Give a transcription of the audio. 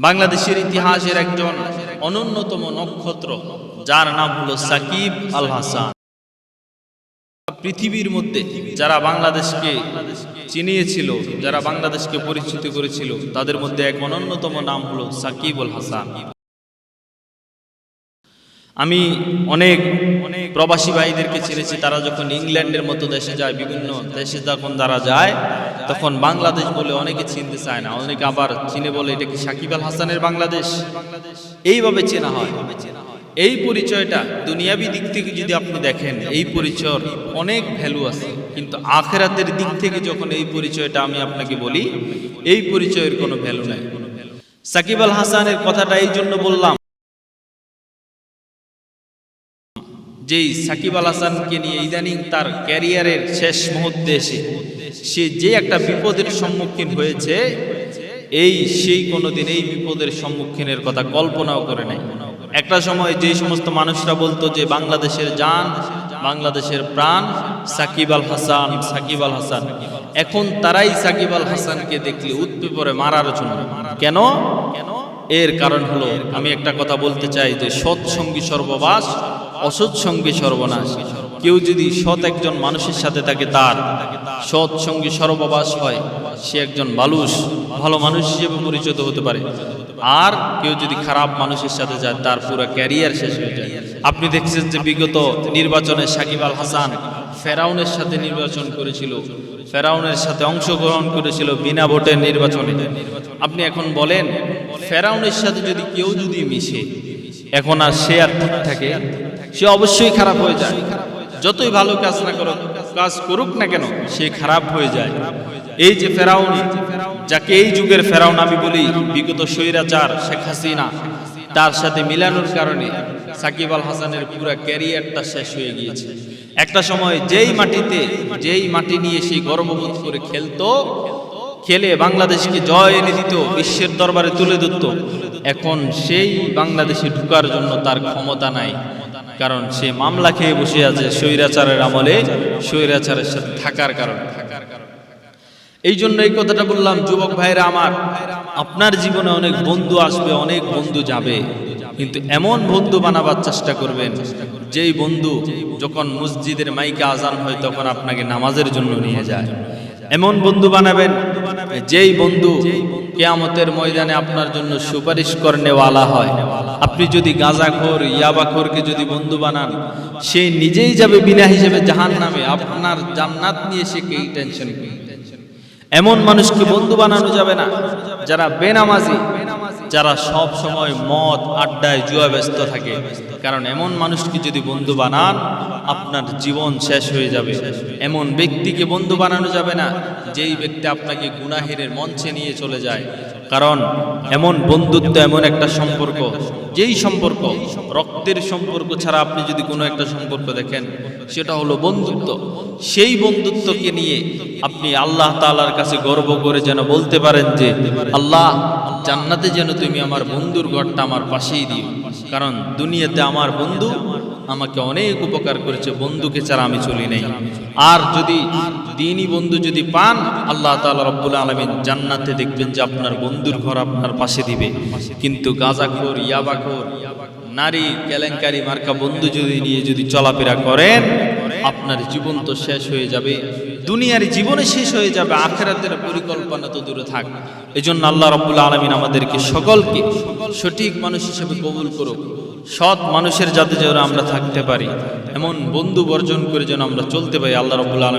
বাংলাদেশের ইতিহাসের একজন অনন্যতম নক্ষত্র, যার নাম হলো সাকিব আল হাসান। পৃথিবীর মধ্যে যারা বাংলাদেশকে চিনিয়েছিল, যারা বাংলাদেশকে পরিচিত করেছিল, তাদের মধ্যে এক অনন্যতম নাম হলো সাকিব আল হাসান। আমি অনেক অনেক প্রবাসী ভাইদেরকে চিনেছি তারা যখন ইংল্যান্ডের মতো দেশে যায়, বিভিন্ন দেশে যখন তারা যায়, তখন বাংলাদেশ বলে অনেকে চিনতে চায় না, অনেকে আবার চিনে বলে, এটা কি সাকিব আল হাসানের বাংলাদেশ? এইভাবে চেনা হয়। এই পরিচয়টা দুনিয়াবি দিক থেকে যদি আপনি দেখেন, এই পরিচয়ের অনেক ভ্যালু আছে। কিন্তু আখেরাতের দিক থেকে যখন এই পরিচয়টা আমি আপনাকে বলি, এই পরিচয়ের কোনো ভ্যালু নাই। সাকিব আল হাসানের কথাটা এই জন্য বললাম যেই সাকিব আল হাসানকে নিয়ে ইদানিং তার ক্যারিয়ারের শেষ মুহূর্তে এসে সে যে একটা বিপদের সম্মুখীন হয়েছে, এই সেই কোনোদিন এই বিপদের সম্মুখীনের কথা কল্পনাও করে নাই। একটা সময় যে সমস্ত মানুষরা বলতো যে বাংলাদেশের জান, বাংলাদেশের প্রাণ, সাকিব আল হাসান, সাকিব আল হাসান। এখন তারাই সাকিব আল হাসানকে দেখলে উৎপে পড়ে মারার জন্য। কেন কেন? এর কারণ হলো, আমি একটা কথা বলতে চাই যে সৎসঙ্গী সর্ববাস অসৎ সঙ্গী সর্বনাশ। কেউ যদি সৎ একজন মানুষের সাথে থাকে তার সৎ সঙ্গী সর্ববাস হয়, সে একজন মানুষ ভালো মানুষ হিসেবে পরিচিত হতে পারে। আর কেউ যদি খারাপ মানুষের সাথে যায়, তার পুরো ক্যারিয়ার শেষ হয়ে যায়। আপনি দেখছেন যে বিগত নির্বাচনে সাকিব আল হাসান ফেরাউনের সাথে নির্বাচন করেছিল, ফেরাউনের সাথে অংশগ্রহণ করেছিল বিনা ভোটের নির্বাচনে। আপনি এখন বলেন, ফেরাউনের সাথে যদি কেউ যদি মিশে, এখন আর সে আর থাকে? সে অবশ্যই খারাপ হয়ে যায়। যতই ভালো কাজ না করুক, কাজ করুক না কেন, সে খারাপ হয়ে যায়। এই যে ফেরাউন, যাকে এই যুগের ফেরাউন আমি বলি, বিগত স্বৈরাচার শেখ হাসিনা, তার সাথে মিলানোর কারণে সাকিব আল হাসানের পুরো ক্যারিয়ারটা শেষ হয়ে গিয়েছে। একটা সময় যেই মাটিতে, যেই মাটি নিয়ে সেই গর্ববোধ করে খেলতো, খেলে বাংলাদেশকে জয় এনে দিত, বিশ্বের দরবারে তুলে ধরত, এখন সেই বাংলাদেশে ঢুকার জন্য তার ক্ষমতা নাই। কারণ সে মামলা খেয়ে বসে আছে স্বৈরাচারের আমলে, স্বৈরাচারের সাথে থাকার কারণে। এই জন্য এই কথাটা বললাম, যুবক ভাইরা আমার, আপনার জীবনে অনেক বন্ধু আসবে, অনেক বন্ধু যাবে। কিন্তু এমন বন্ধু বানাবার চেষ্টা করবেন, যেই বন্ধু যখন মসজিদের মাইকে আজান হয় তখন আপনাকে নামাজের জন্য নিয়ে যায়। এমন বন্ধু বানাবেন, যেই বন্ধু কেয়ামতের ময়দানে আপনার জন্য সুপারিশ করনেওয়ালা হয়। আপনি যদি গাঁজাখোর, ইয়াবাখোরকে যদি বন্ধু বানান, সে নিজেই যাবে বিনা হিসেবে জাহান নামে আপনার জান্নাত নিয়ে সে কেই টেনশন এমন মানুষকে বন্ধু বানানো যাবে না, যারা বেনামাজি যারা সব সময় মদ আড্ডায় জুয়া ব্যস্ত থাকে। কারণ এমন মানুষকে যদি বন্ধু বানান, আপনার জীবন শেষ হয়ে যাবে। এমন ব্যক্তিকে বন্ধু বানানো যাবে না, যেই ব্যক্তি আপনাকে গুনাহের মঞ্চে নিয়ে চলে যায়। কারণ এমন বন্ধুত্ব এমন একটা সম্পর্ক, যেই সম্পর্ক, রক্তের সম্পর্ক ছাড়া আপনি যদি কোনো একটা সম্পর্ক দেখেন, সেটা হলো বন্ধুত্ব। সেই বন্ধুত্বকে নিয়ে আপনি আল্লাহ তালার কাছে গর্ব করে যেন বলতে পারেন যে, আল্লাহ জান্নাতে যেন তুমি আমার বন্ধুর ঘরটা আমার পাশেই দিও। কারণ দুনিয়াতে আমার বন্ধু আমাকে অনেক উপকার করেছে, বন্ধুকে ছাড়া আমি চলি নাই। আর যদি দিনই বন্ধু যদি পান, আল্লাহ তাআলা রব্বুল আলমিন জান্নাতে দেখবেন যে আপনার বন্ধুর ঘর আপনার পাশে দিবে। কিন্তু গাঁজাখোর, ইয়াবাখোর, নারী কেলেঙ্কারি মার্কা বন্ধু যদি নিয়ে যদি চলাফেরা করেন আপনার জীবন তো শেষ হয়ে যাবে, দুনিয়ার জীবনে শেষ হয়ে যাবে, আখেরাতের পরিকল্পনা তো দূরে থাক। এই জন্য আল্লাহ রব্বুল আলমিন আমাদেরকে সকলকে সঠিক মানুষ হিসেবে কবুল করুক, সৎ মানুষের যাতে যেন আমরা থাকতে পারি, এমন বন্ধু বর্জন করে যেন আমরা চলতে পারি, আল্লাহ রব্বুল আলমিন